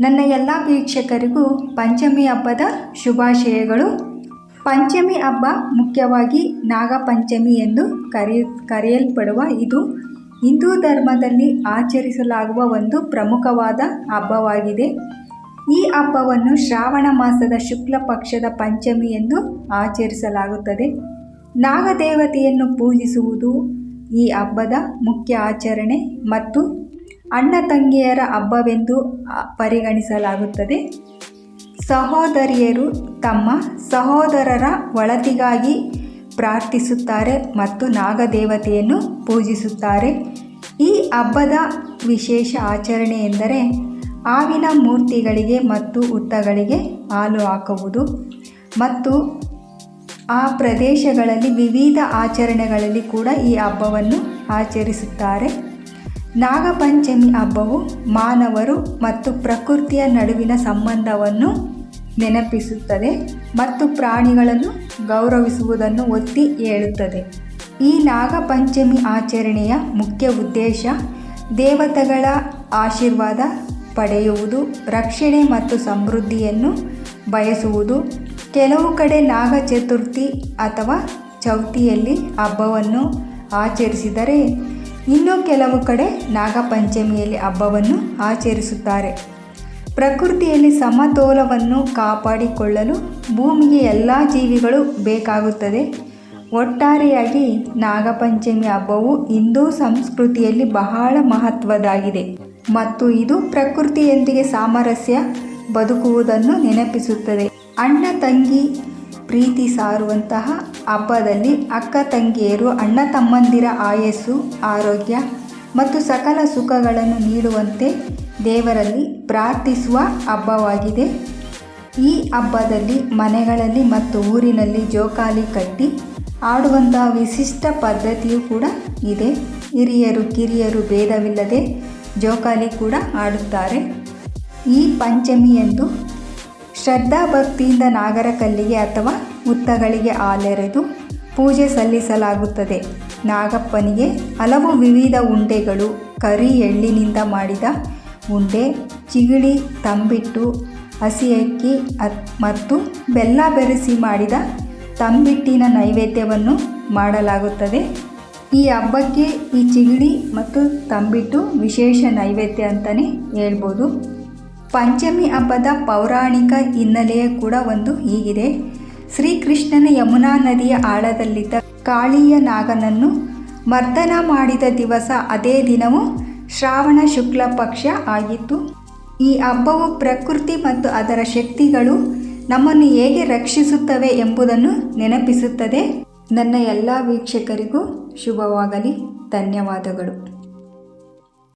ನನ್ನ ಎಲ್ಲ ವೀಕ್ಷಕರಿಗೂ ಪಂಚಮಿ ಹಬ್ಬದ ಶುಭಾಶಯಗಳು. ಪಂಚಮಿ ಹಬ್ಬ ಮುಖ್ಯವಾಗಿ ನಾಗಪಂಚಮಿ ಎಂದು ಕರೆಯ, ಕರೆಯಲ್ಪಡುವ ಇದು. ಹಿಂದೂ ಧರ್ಮದಲ್ಲಿ ಆಚರಿಸಲಾಗುವ ಒಂದು ಪ್ರಮುಖವಾದ ಹಬ್ಬವಾಗಿದೆ. ಈ ಹಬ್ಬವನ್ನು ಶ್ರಾವಣ ಮಾಸದ ಶುಕ್ಲ ಪಕ್ಷದ ಪಂಚಮಿ ಎಂದು ಆಚರಿಸಲಾಗುತ್ತದೆ. ನಾಗದೇವತೆಯನ್ನು ಪೂಜಿಸುವುದು ಈ ಹಬ್ಬದ ಮುಖ್ಯ ಆಚರಣೆ ಮತ್ತು ಅಣ್ಣ ತಂಗಿಯರ ಹಬ್ಬವೆಂದು ಪರಿಗಣಿಸಲಾಗುತ್ತದೆ. ಸಹೋದರಿಯರು ತಮ್ಮ ಸಹೋದರರ ಒಳತಿಗಾಗಿ ಪ್ರಾರ್ಥಿಸುತ್ತಾರೆ ಮತ್ತು ನಾಗದೇವತೆಯನ್ನು ಪೂಜಿಸುತ್ತಾರೆ. ಈ ಹಬ್ಬದ ವಿಶೇಷ ಆಚರಣೆ ಎಂದರೆ ಹಾವಿನ ಮೂರ್ತಿಗಳಿಗೆ ಮತ್ತು ಹುತ್ತಗಳಿಗೆ ಹಾಲು ಹಾಕುವುದು ಮತ್ತು ಆ ಪ್ರದೇಶಗಳಲ್ಲಿ ವಿವಿಧ ಆಚರಣೆಗಳಲ್ಲಿ ಕೂಡ ಈ ಹಬ್ಬವನ್ನು ಆಚರಿಸುತ್ತಾರೆ. ನಾಗಪಂಚಮಿ ಹಬ್ಬವು ಮಾನವರು ಮತ್ತು ಪ್ರಕೃತಿಯ ನಡುವಿನ ಸಂಬಂಧವನ್ನು ನೆನಪಿಸುತ್ತದೆ ಮತ್ತು ಪ್ರಾಣಿಗಳನ್ನು ಗೌರವಿಸುವುದನ್ನು ಒತ್ತಿ ಹೇಳುತ್ತದೆ. ಈ ನಾಗಪಂಚಮಿ ಆಚರಣೆಯ ಮುಖ್ಯ ಉದ್ದೇಶ ದೇವತೆಗಳ ಆಶೀರ್ವಾದ ಪಡೆಯುವುದು, ರಕ್ಷಣೆ ಮತ್ತು ಸಮೃದ್ಧಿಯನ್ನು ಬಯಸುವುದು. ಕೆಲವು ಕಡೆ ನಾಗ ಚತುರ್ಥಿ ಅಥವಾ ಚೌತಿಯಲ್ಲಿ ಹಬ್ಬವನ್ನು ಆಚರಿಸಿದರೆ ಇನ್ನು ಕೆಲವು ಕಡೆ ನಾಗಪಂಚಮಿಯಲ್ಲಿ ಹಬ್ಬವನ್ನು ಆಚರಿಸುತ್ತಾರೆ. ಪ್ರಕೃತಿಯಲ್ಲಿ ಸಮತೋಲವನ್ನು ಕಾಪಾಡಿಕೊಳ್ಳಲು ಭೂಮಿಗೆ ಎಲ್ಲ ಜೀವಿಗಳು ಬೇಕಾಗುತ್ತದೆ. ಒಟ್ಟಾರೆಯಾಗಿ ನಾಗಪಂಚಮಿ ಹಬ್ಬವು ಹಿಂದೂ ಸಂಸ್ಕೃತಿಯಲ್ಲಿ ಬಹಳ ಮಹತ್ವದಾಗಿದೆ ಮತ್ತು ಇದು ಪ್ರಕೃತಿಯೊಂದಿಗೆ ಸಾಮರಸ್ಯ ಬದುಕುವುದನ್ನು ನೆನಪಿಸುತ್ತದೆ. ಅಣ್ಣ ತಂಗಿ ಪ್ರೀತಿ ಸಾರುವಂತಹ ಹಬ್ಬದಲ್ಲಿ ಅಕ್ಕ ತಂಗಿಯರು, ಅಣ್ಣ ತಮ್ಮಂದಿರ ಆಯಸ್ಸು, ಆರೋಗ್ಯ ಮತ್ತು ಸಕಲ ಸುಖಗಳನ್ನು ನೀಡುವಂತೆ ದೇವರಲ್ಲಿ ಪ್ರಾರ್ಥಿಸುವ ಹಬ್ಬವಾಗಿದೆ. ಈ ಹಬ್ಬದಲ್ಲಿ ಮನೆಗಳಲ್ಲಿ ಮತ್ತು ಊರಿನಲ್ಲಿ ಜೋಕಾಲಿ ಕಟ್ಟಿ ಆಡುವಂತಹ ವಿಶಿಷ್ಟ ಪದ್ಧತಿಯೂ ಕೂಡ ಇದೆ. ಹಿರಿಯರು, ಕಿರಿಯರು ಭೇದವಿಲ್ಲದೆ ಜೋಕಾಲಿ ಕೂಡ ಆಡುತ್ತಾರೆ. ಈ ಪಂಚಮಿಯಂದು ಶ್ರದ್ಧಾ ಭಕ್ತಿಯಿಂದ ನಾಗರಕಲ್ಲಿಗೆ ಅಥವಾ ಹುತ್ತಗಳಿಗೆ ಹಾಲೆರೆದು ಪೂಜೆ ಸಲ್ಲಿಸಲಾಗುತ್ತದೆ. ನಾಗಪ್ಪನಿಗೆ ಹಲವು ವಿವಿಧ ಉಂಡೆಗಳು ಕರಿ ಎಳ್ಳಿನಿಂದ ಮಾಡಿದ ಉಂಡೆ ಚಿಗಿಳಿ ತಂಬಿಟ್ಟು ಹಸಿ ಅಕ್ಕಿ ಮತ್ತು ಬೆಲ್ಲ ಬೆರೆಸಿ ಮಾಡಿದ ತಂಬಿಟ್ಟಿನ ನೈವೇದ್ಯವನ್ನು ಮಾಡಲಾಗುತ್ತದೆ. ಈ ಹಬ್ಬಕ್ಕೆ ಈ ಚಿಗಿಳಿ ಮತ್ತು ತಂಬಿಟ್ಟು ವಿಶೇಷ ನೈವೇದ್ಯ ಅಂತಲೇ ಹೇಳ್ಬೋದು. ಪಂಚಮಿ ಹಬ್ಬದ ಪೌರಾಣಿಕ ಹಿನ್ನೆಲೆಯೇ ಕೂಡ ಒಂದು ಹೀಗಿದೆ. ಶ್ರೀಕೃಷ್ಣನ ಯಮುನಾ ನದಿಯ ಆಳದಲ್ಲಿದ್ದ ಕಾಳಿಯ ನಾಗನನ್ನು ಮರ್ದನ ಮಾಡಿದ ದಿವಸ ಅದೇ ದಿನವು ಶ್ರಾವಣ ಶುಕ್ಲ ಪಕ್ಷ ಆಗಿತ್ತು. ಈ ಹಬ್ಬವು ಪ್ರಕೃತಿ ಮತ್ತು ಅದರ ಶಕ್ತಿಗಳು ನಮ್ಮನ್ನು ಹೇಗೆ ರಕ್ಷಿಸುತ್ತವೆ ಎಂಬುದನ್ನು ನೆನಪಿಸುತ್ತದೆ. ನನ್ನ ಎಲ್ಲ ವೀಕ್ಷಕರಿಗೂ ಶುಭವಾಗಲಿ. ಧನ್ಯವಾದಗಳು.